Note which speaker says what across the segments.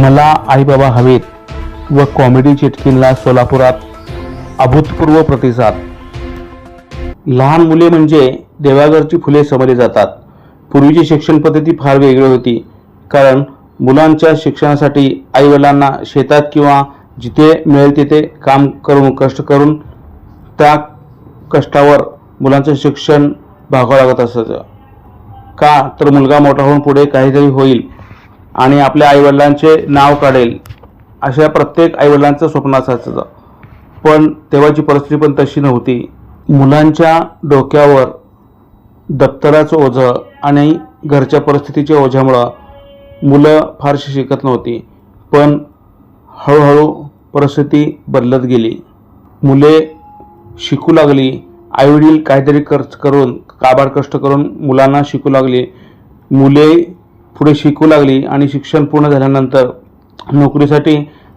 Speaker 1: मला आई बाबा हवेत व कॉमेडी चिटकिनला सोलापुरात अभूतपूर्व प्रतिसाद. लहान मुले म्हणजे देवाघरची फुले समजली जातात. पूर्वीची शिक्षण पद्धती फार वेगळी होती. कारण मुलांच्या शिक्षणासाठी आईवडिलांना शेतात किंवा जिथे मिळेल तिथे काम करून कष्ट करून त्या कष्टावर मुलांचं शिक्षण भागावं लागत असायचं. का? तर मुलगा मोठा होऊन पुढे काहीतरी होईल. आणि आपल्या आईवडिलांचे नाव काढेल अशा प्रत्येक आईवडिलांचं स्वप्न असायचं. पण तेव्हाची परिस्थिती पण तशी नव्हती. मुलांच्या डोक्यावर दप्तराचं ओझं आणि घरच्या परिस्थितीच्या ओझ्यामुळं मुलं फारशी शिकत नव्हती. पण हळूहळू परिस्थिती बदलत गेली. मुले शिकू लागली. आईवडील काहीतरी खर्च करून काबाड कष्ट करून मुलांना शिकू लागली. मुले पुढे शिकू लागली आणि शिक्षण पूर्ण झाल्यानंतर नोकरीसाठी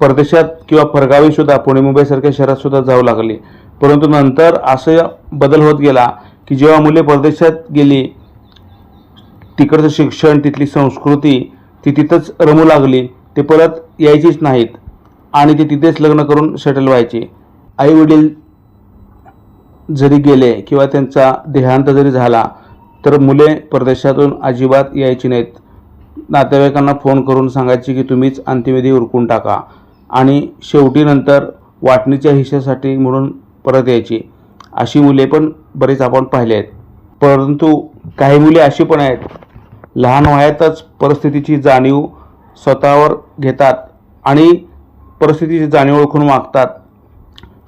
Speaker 1: परदेशात किंवा परगावी सुद्धा पुणे मुंबईसारख्या शहरात सुद्धा जाऊ लागली. परंतु नंतर असं बदल होत गेला की जेव्हा मुले परदेशात गेली तिकडचं शिक्षण तिथली संस्कृती ती तिथंच रमू लागली ते परत यायचीच नाहीत आणि ते तिथेच लग्न करून सेटल व्हायचे. आई वडील जरी गेले किंवा त्यांचा देहांत जरी झाला तर मुले परदेशातून अजिबात यायची नाहीत. नातेवाईकांना फोन करून सांगायची की तुम्हीच अंत्यविधी उरकून टाका. आणि शेवटी नंतर वाटणीच्या हिश्श्यासाठी म्हणून परत यायची. अशी मुले पण बरीच आपण पाहिले आहेत. परंतु काही मुले अशी पण आहेत. लहान वयातच परिस्थितीची जाणीव स्वतःवर घेतात आणि परिस्थितीची जाणीव ओळखून वागतात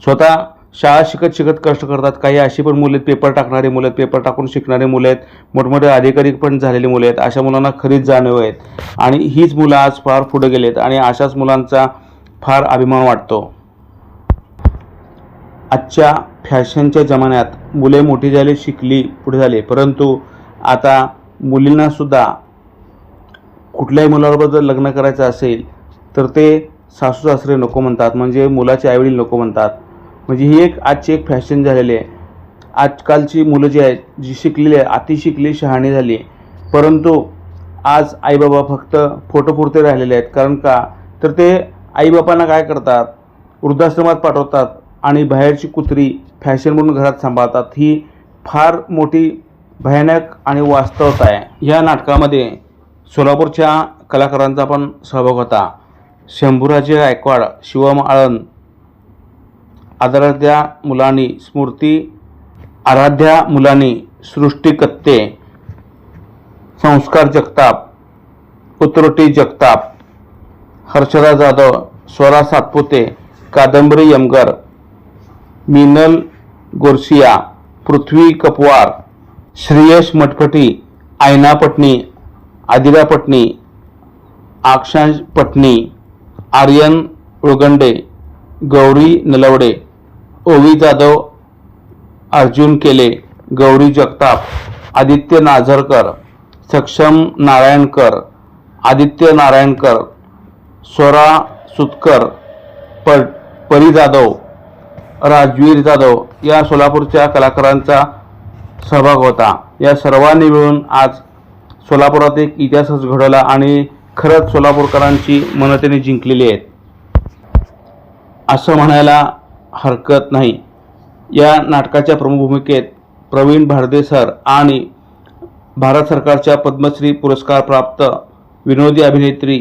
Speaker 1: स्वतः शाळा शिकत शिकत कष्ट करतात. काही अशी पण मुले आहेत पेपर टाकणारी मुलं आहेत पेपर टाकून शिकणारे मुलं आहेत मोठमोठे अधिकारी पण झालेली मुलं आहेत. अशा मुलांना खरीच जाणीव आहेत. आणि हीच मुलं आज फार पुढे गेलेत आणि अशाच मुलांचा फार अभिमान वाटतो. आजच्या फॅशनच्या जमान्यात मुले मोठी झाली शिकली पुढे झाली. परंतु आता मुलींनासुद्धा कुठल्याही मुलाबरोबर जर लग्न करायचं असेल तर ते सासू सासरे नको म्हणतात. म्हणजे मुलाचे आईवडील नको म्हणतात. म्हणजे ही एक आजची एक फॅशन झालेली आहे. आजकालची मुलं जी आहेत जी शिकलेली आहे अति शिकली शहाणी झाली परंतु आज आईबाबा फक्त फोटोपुरते राहिलेले आहेत. कारण का? तर ते आईबापांना काय करतात? वृद्धाश्रमात पाठवतात आणि बाहेरची कुत्री फॅशन म्हणून घरात सांभाळतात. ही फार मोठी भयानक आणि वास्तवता आहे. या नाटकामध्ये सोलापूरच्या कलाकारांचा पण सहभाग होता. शंभूराजे गायकवाड शिवम आळंद आदराध्या मुलानी स्मृती आराध्या मुलानी सृष्टी कत्ते संस्कार जगताप उतरोटी जगताप हर्षदा जाधव स्वरा सातपुते कादंबरी यमगर मिनल गोरसिया पृथ्वी कपवार श्रेयश मठपटी आयना पटणी आदिरा पटणी आक्षांश पटणी आर्यन उळगंडे गौरी नलवडे ओवी जाधव अर्जुन केले गौरी जगताप आदित्य नाझरकर सक्षम नारायणकर आदित्य नारायणकर स्वरा सुतकर प परी जाधव राजवीर जाधव या सोलापूरच्या कलाकारांचा सहभाग होता. या सर्वांनी मिळून आज सोलापुरात एक इतिहासच घडवला आणि खरंच सोलापूरकरांची मनतेने जिंकलेली आहेत. असं म्हणायला हरकत नाही. या नाटकाच्या प्रमुख भूमिकेत प्रवीण भारदे सर आणि भारत सरकारच्या पद्मश्री पुरस्कार प्राप्त विनोदी अभिनेत्री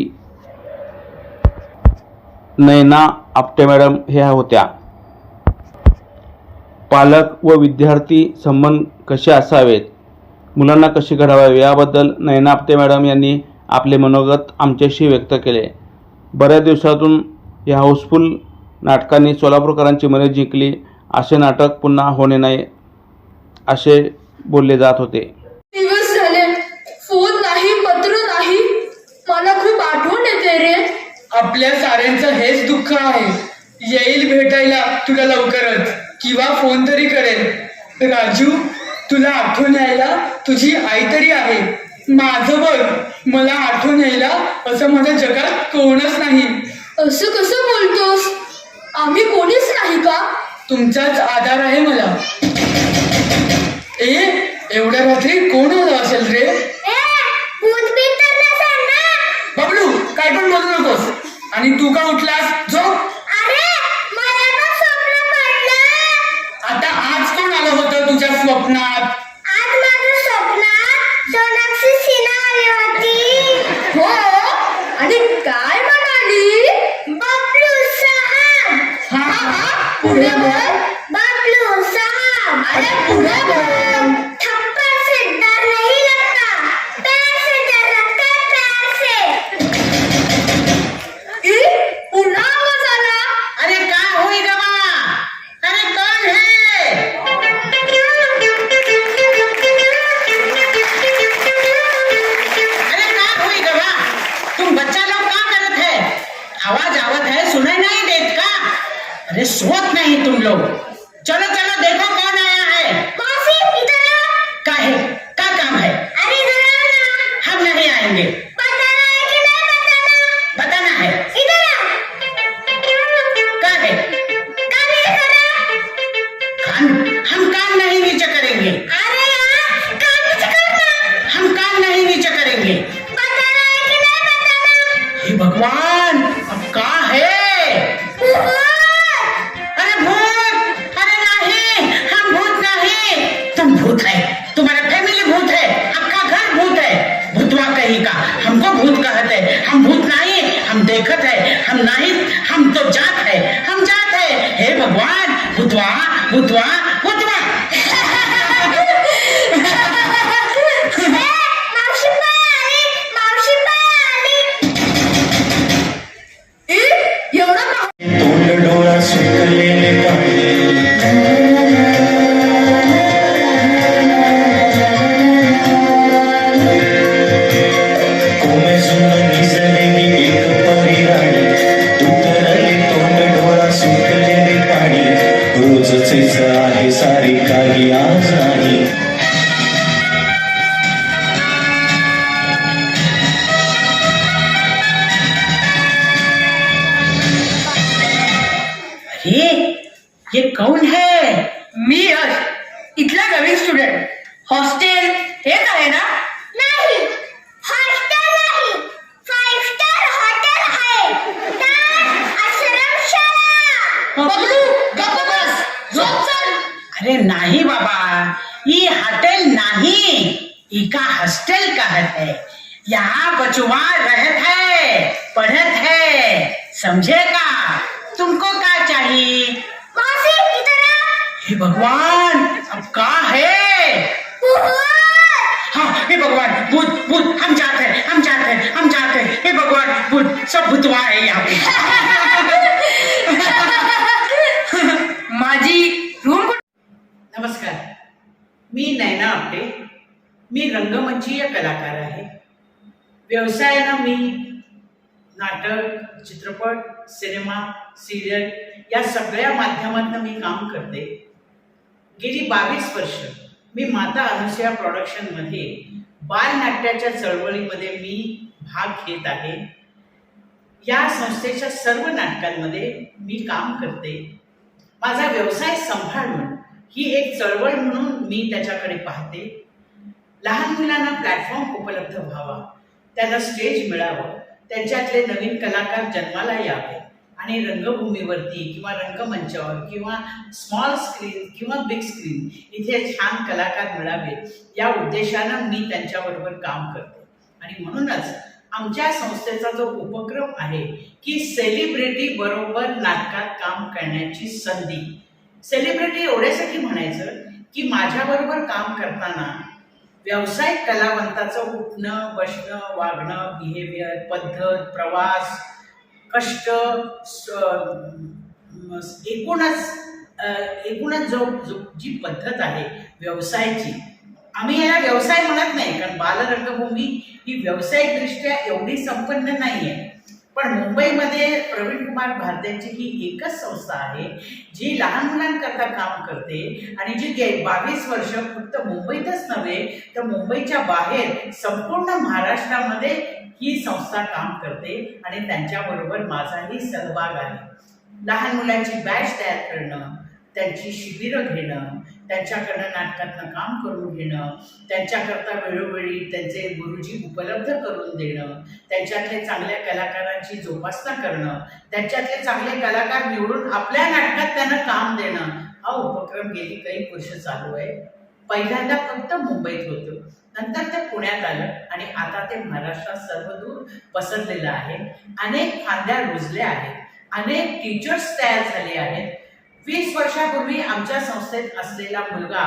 Speaker 1: नयना आपटे मॅडम ह्या होत्या. पालक व विद्यार्थी संबंध कसे असावेत? मुलांना कसे घडावावे? याबद्दल नयना आपटे मॅडम यांनी आपले मनोगत आमच्याशी व्यक्त केले. बऱ्याच दिवसातून या हाऊसफुल नाटकांनी सोलापूरकरांची मने जिंकली. असे नाटक पुन्हा होणे नाही असे बोलले जात होते.
Speaker 2: दिवस झाले. फोन नाही पत्र नाही. मला खूप आठवण येते रे.
Speaker 3: आपल्या साऱ्यांचं हेच दुःख आहे. येईल भेटायला तुला लवकरच. किंवा फोन तरी करेल राजू तुला आठवण यायला तुझी आई तरी आहे. माझं बघ मला आठवण यायला असं माझ्या जगात कोणच नाही.
Speaker 2: असं कसं बोलतोस? आम्ही कोणीच नाही का?
Speaker 3: तुमचाच आधार आहे मला. ए एवढ्या रात्री कोण आलं असेल रे? बबलू काय पण बोलू नकोस. आणि तू का उठलास?
Speaker 2: पडलं.
Speaker 3: आता आज कोण आलं होतं तुझ्या स्वप्नात?
Speaker 4: हम हम तो जात है। हम जात है। हे भगवान भूतवा भूतवा ये कौन है?
Speaker 3: मी यश इथला नवीन स्टुडंट हॉस्टेल हेच आहे ना?
Speaker 2: नाही हॉस्टेल नाही. फाईव्ह स्टार हॉटेल आहे त्यात आश्रमशाळा बबलू गप्प बस. झोप चल
Speaker 4: अरे नहीं बाबा ये होटल नहीं. इका हॉस्टल कहत है. यहाँ बचुआ रहत है पढ़त है. समझे का? तुमको क्या चाहिए? हे भगवान अब का है? हाँ हे भगवान भूत भूत हम जाते हैं हम जाते हैं हम जाते हैं। हे भगवान भूत सब भूतवा है यहाँ पे।
Speaker 3: माझी रूम
Speaker 4: नमस्कार। मी नैना आपटे। मी रंगमंचीय कलाकार आहे. व्यवसायानं मी नाटक चित्रपट सिनेमा सिरियल या सगळ्या माध्यमातून मी काम करते. गेली बावीस वर्ष मी माता अनुसया प्रॉडक्शनमध्ये बालनाट्याच्या चळवळीमध्ये मी भाग घेत आहे. या संस्थेच्या सर्व नाटकांमध्ये मी काम करते. माझा व्यवसाय सांभाळणं ही एक चळवळ म्हणून मी त्याच्याकडे पाहते. लहान मुलांना प्लॅटफॉर्म उपलब्ध व्हावा त्यांना स्टेज मिळावं त्यांच्यातले नवीन कलाकार जन्माला यावे आणि रंगभूमीवरती किंवा रंगमंचावर किंवा स्मॉल स्क्रीन किंवा बिग स्क्रीन इथे छान कलाकार मिळावेत या उद्देशानं मी त्यांच्याबरोबर काम करते. आणि म्हणूनच आमच्या संस्थेचा जो उपक्रम आहे की सेलिब्रिटी बरोबर नाटकात काम करण्याची संधी. सेलिब्रिटी एवढ्यासाठी म्हणायचं की माझ्याबरोबर काम करताना व्यावसायिक कलावंताचं उठणं बसणं वागणं बिहेवियर पद्धत प्रवास कष्ट एकूणच एकूणच जो जो जी पद्धत आहे व्यवसायाची आम्ही याला व्यवसाय म्हणत नाही कारण बालरंगभूमी ही व्यावसायिकदृष्ट्या एवढी संपन्न नाही आहे पण मुंबईमध्ये प्रवीण कुमार भारद्यांची ही एकच संस्था आहे जी लहान मुलांकरता काम करते आणि जी गे बावीस वर्ष फक्त मुंबईतच नव्हे तर मुंबईच्या बाहेर संपूर्ण महाराष्ट्रामध्ये ही संस्था काम करते आणि त्यांच्याबरोबर माझाही सहभाग आहे. लहान मुलांची बॅच तयार करणं त्यांची शिबिरं घेणं त्यांच्याकडनं नाटकातनं काम करून घेणं त्यांच्याकरता वेळोवेळी त्यांचे गुरुजी उपलब्ध करून देणं त्यांच्यातले चांगल्या कलाकारांची जोपासना करणं त्यांच्यातले चांगले कलाकार निवडून आपल्या नाटकात त्यांना काम देणं हा उपक्रम गेली काही वर्ष चालू आहे. पहिल्यांदा फक्त मुंबईत होतं. नंतर ते पुण्यात आलं आणि आता ते महाराष्ट्रात सर्वदूर पसरलेलं आहे. अनेक फांद्या रुजल्या आहेत. अनेक टीचर्स तयार झाले आहेत. वीस वर्षापूर्वी आमच्या संस्थेत असलेला मुलगा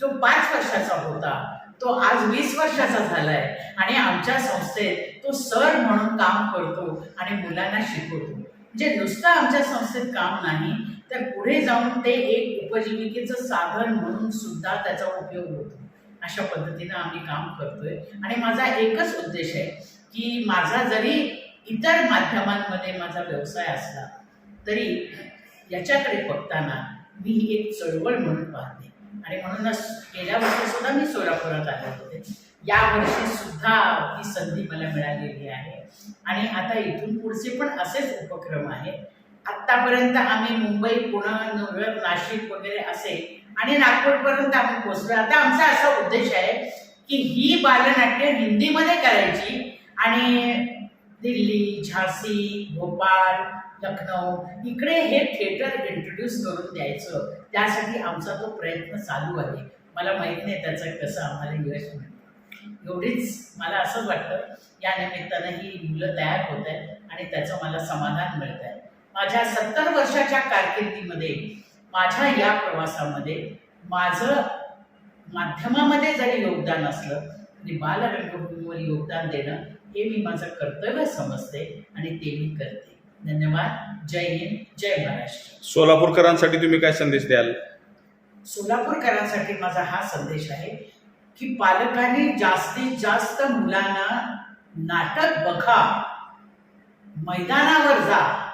Speaker 4: जो पाच वर्षाचा होता तो आज वीस वर्षाचा झालाय आणि आमच्या संस्थेत तो सर म्हणून काम करतो आणि मुलांना शिकवतो. म्हणजे नुसतं आमच्या संस्थेत काम नाही तर पुढे जाऊन ते एक उपजीविकेचं साधन म्हणून सुद्धा त्याचा उपयोग होतो. अशा पद्धतीनं आम्ही काम करतोय. आणि माझा एकच उद्देश आहे की माझा जरी इतर माध्यमांमध्ये माझा व्यवसाय असला तरी याच्याकडे बघताना मी एक चळवळ म्हणून पाहते. आणि म्हणूनच गेल्या वर्षी सुद्धा मी सोलापुरात आले होते. या वर्षी सुद्धा ही संधी मला मिळालेली आहे. आणि आता इथून पुढचे पण असेच उपक्रम आहेत. आत्तापर्यंत आम्ही मुंबई पुणे नगर नाशिक वगैरे असे आणि नागपूरपर्यंत आम्ही पोहोचलो आता आमचा असा उद्देश आहे की ही बालनाट्य हिंदीमध्ये करायची आणि दिल्ली झाशी भोपाळ लखनौ इकडे हे थिएटर इंट्रोड्यूस करून द्यायचं. त्यासाठी आमचा तो प्रयत्न चालू आहे. मला माहीत नाही त्याचं कसं आम्हाला यश मिळतं. एवढीच मला असं वाटतं. या निमित्तानं ही मुलं तयार होत आहेत आणि त्याचं मला समाधान मिळत आहे. माझ्या सत्तर वर्षाच्या कारकिर्दीमध्ये माझ्या या प्रवासामध्ये माझं माध्यमामध्ये जरी योगदान असलं तरी बालरंगभूमीवर योगदान देणं हे मी माझं कर्तव्य समजते आणि ते मी करते. धन्यवाद. जय हिंद. जय महाराष्ट्र.
Speaker 1: सोलापूरकरांसाठी तुम्ही काय संदेश द्याल?
Speaker 4: सोलापूरकरांसाठी माझा हा संदेश आहे की पालकांनी जास्तीत जास्त मुलांना नाटक बघा. मैदानावर जा.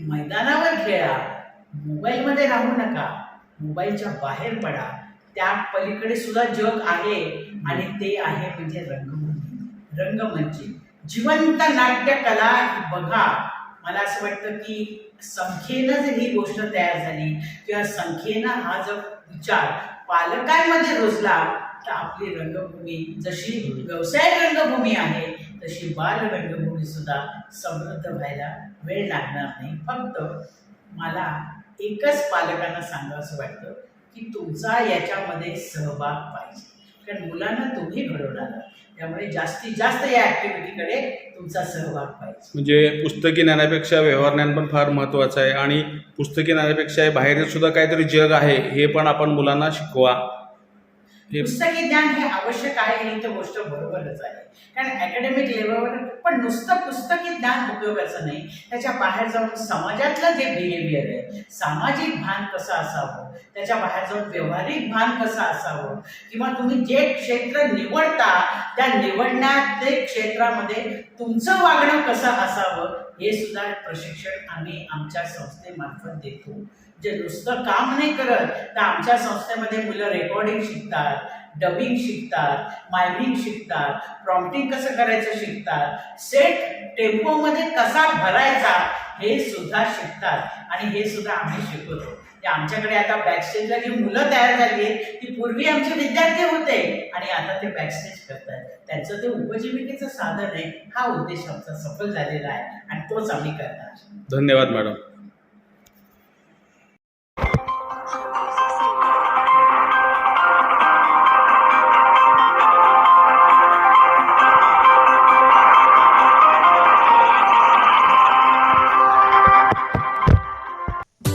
Speaker 4: मैदानावर खेळा. मोबाईलमध्ये राहू नका. मोबाईलच्या बाहेर पडा. त्या पलीकडे सुद्धा जग आहे आणि ते आहे म्हणजे रंगभूमी रंगमंची. जिवंत नाट्यकला बघा. मला असं वाटतं की संख्येनं जर ही गोष्ट तयार झाली. किंवा संख्येनं हा जर विचार पालकांमध्ये रुजला तर आपली रंगभूमी जशी व्यवसाय रंगभूमी आहे तशी बाल रंगभूमी सुद्धा समृद्ध व्हायला वेळ लागणार नाही. फक्त मला एकच पालकांना सांगावंसं वाटतं की तुमचा याच्यामध्ये सहभाग पाहिजे. कारण मुलांना तुम्ही घडवणार त्यामुळे जास्तीत जास्त या ऍक्टिव्हिटीकडे तुमचा सहभाग पाहिजे.
Speaker 1: म्हणजे पुस्तकी ज्ञानापेक्षा व्यवहार ज्ञान पण फार महत्त्वाचं आहे. आणि पुस्तकी ज्ञानापेक्षा बाहेर सुद्धा काहीतरी जग आहे हे पण आपण मुलांना शिकवा.
Speaker 4: पुस्तकी ज्ञान हे आवश्यक आहे ही तर गोष्ट बरोबरच आहे. कारण अकॅडमिक लेवलवर पण नुसतं पुस्तकी ज्ञान उपयोगाचं नाही. त्याच्या बाहेर जाऊन समाजातलं जे बिहेवियर आहे सामाजिक भान कसं असावं? त्याच्या बाहेर जाऊन व्यावहारिक भान कसं असावं? किंवा तुम्ही जे क्षेत्र निवडता त्या निवडण्यातले क्षेत्रामध्ये तुमचं वागणं कसं असावं? हे सुद्धा प्रशिक्षण आम्ही आमच्या संस्थेमार्फत देतो. जे नुसतं काम नाही करत तर आमच्या संस्थेमध्ये मुलं रेकॉर्डिंग शिकतात डबिंग शिकतात मायनिंग शिकतात प्रॉम्प्टिंग कसं करायचं शिकतात सेट टेम्पोमध्ये कसा भरायचा हे सुद्धा शिकतात. आणि हे सुद्धा आम्ही शिकवतो. ते आमच्याकडे आता बॅकस्टेजला जी मुलं तयार झाली आहेत ती पूर्वी आमचे विद्यार्थी होते. आणि आता ते बॅकस्टेज करतात त्यांचं ते उपजीविकेचं साधन आहे. हा उद्देश आमचा सफल झालेला आहे. आणि तोच आम्ही करणार
Speaker 1: धन्यवाद मॅडम